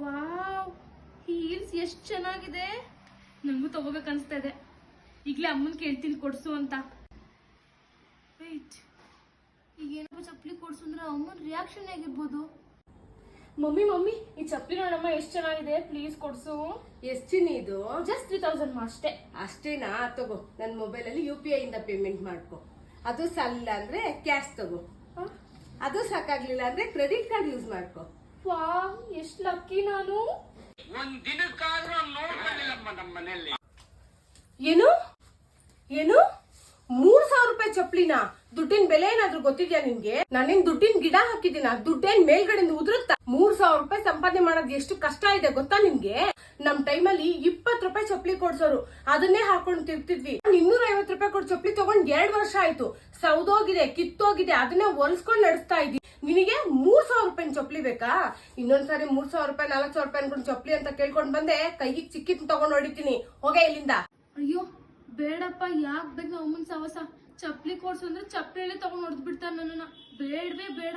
Wow heels ಎಷ್ಟು ಚೆನ್ನಾಗಿದೆ. ನನಗೂ ತಗೋಬೇಕು ಅನ್ಸ್ತಾ ಇದೆ. ಈಗಲೇ ಅಮ್ಮನ್ ಕೇಳ್ತೀನಿ ಕೊಡ್ಸು ಅಂತ. ವೇಟ್ ಈಗ ಏನಾದ್ರು ಚಪ್ಪಲಿ ಕೊಡ್ಸು ಅಂದ್ರೆ ಅಮ್ಮನ ರಿಯಾಕ್ಷನ್ ಹೇಗಿರ್ಬೋದು? ಮಮ್ಮಿ ಮಮ್ಮಿ ಈ ಚಪ್ಪಲಿ ನೋಡಮ್ಮ ಎಷ್ಟು ಚೆನ್ನಾಗಿದೆ. ಪ್ಲೀಸ್ ಕೊಡ್ಸು. ಚಿನ್ನಿ ಇದು? ಜಸ್ಟ್ ತ್ರೀ ತೌಸಂಡ್ ಅಷ್ಟೇ. ಅಷ್ಟೇನಾ? ತಗೋ ನನ್ನ ಮೊಬೈಲಲ್ಲಿ ಯು ಪಿ ಐ ಇಂದ ಪೇಮೆಂಟ್ ಮಾಡ್ಕೊ. ಅದು ಸಲ್ಲ ಅಂದ್ರೆ ಕ್ಯಾಶ್ ತಗೋ. ಹ? ಅದು ಸಾಕಾಗ್ಲಿಲ್ಲ ಅಂದ್ರೆ ಕ್ರೆಡಿಟ್ ಕಾರ್ಡ್ ಯೂಸ್ ಮಾಡ್ಕೊ. ವಾವ್ ಎಷ್ಟು ಲಕ್ಕಿ ನಾನು? ಒಂದ್ ದಿನಕ್ಕಾದ್ರೂ ನೋಡ್ಕೊಳ್ಳಿಲ್ಲಮ್ಮ ನಮ್ಮ ಮನೆಯಲ್ಲಿ. ಏನು? ಏನು? ಮೂರ್ ಸಾವಿರ ರೂಪಾಯಿ ಚಪ್ಲಿನ ದುಡ್ಡಿನ ಬೆಲೆ ಏನಾದ್ರೂ ಗೊತ್ತಿದ್ಯಾ ನಿನ್ಗೆ? ನಾನೇನ್ ದುಡ್ಡಿನ ಗಿಡ ಹಾಕಿದ್ದೀನ? ದುಡ್ಡೇನ್ ಮೇಲ್ಗಡೆಯಿಂದ ಉದುರುತ್ತಾ? ಮೂರ್ ಸಾವಿರ ರೂಪಾಯಿ ಸಂಪಾದನೆ ಮಾಡೋದು ಎಷ್ಟು ಕಷ್ಟ ಇದೆ ಗೊತ್ತಾ ನಿಮ್ಗೆ ನಮ್ ಟೈಮಲ್ಲಿ ಇಪ್ಪತ್ ರೂಪಾಯಿ ಚಪ್ಲಿ ಕೊಡ್ಸೋರು. ಅದನ್ನೇ ಹಾಕೊಂಡು ತಿರ್ತಿದ್ವಿ ಇನ್ನೂರ ಐವತ್ ರೂಪಾಯಿ ಕೊಡ್ ಚಪ್ಲಿ ತಗೊಂಡ್ ಎರಡ್ ವರ್ಷ ಆಯ್ತು. ಸೌದೋಗಿದೆ ಕಿತ್ತೋಗಿದೆ ಅದನ್ನೇ ಹೊಲ್ಸ್ಕೊಂಡ್ ನಡೆಸ್ತಾ ಇದ್ವಿ ನಿನಗೆ ಮೂರ್ ಸಾವಿರ ರೂಪಾಯಿ ಚಪ್ಪಲಿ ಬೇಕಾ? ಇನ್ನೊಂದ್ಸಾರಿ ಮೂರ್ ಸಾವಿರ ರೂಪಾಯಿ, ನಾಲ್ಕು ಸಾವಿರ ರೂಪಾಯಿ ಅನ್ಕೊಂಡು ಚಪ್ಲಿ ಅಂತ ಕೇಳ್ಕೊಂಡ್ ಬಂದೆ, ಕೈಗೆ ಚಿಕ್ಕಿತ್ ತಗೊಂಡ್ ಹೊಡಿತೀನಿ. ಹೋಗೇ ಇಲ್ಲಿಂದ. ಅಯ್ಯೋ, ಬೇಡಪ್ಪ, ಯಾಕೆ ಬೇಕು ಅಮ್ಮನ ಸವಸ? ಚಪ್ಪಲಿ ಕೊಡ್ಸು ಅಂದ್ರೆ ಚಪ್ಪಲಿ ತಗೊಂಡು ಹೊಡೆದು ಬಿಡ್ತಾನೆ ನನ್ನನ್ನ. ಬೇಡವೇ ಬೇಡ.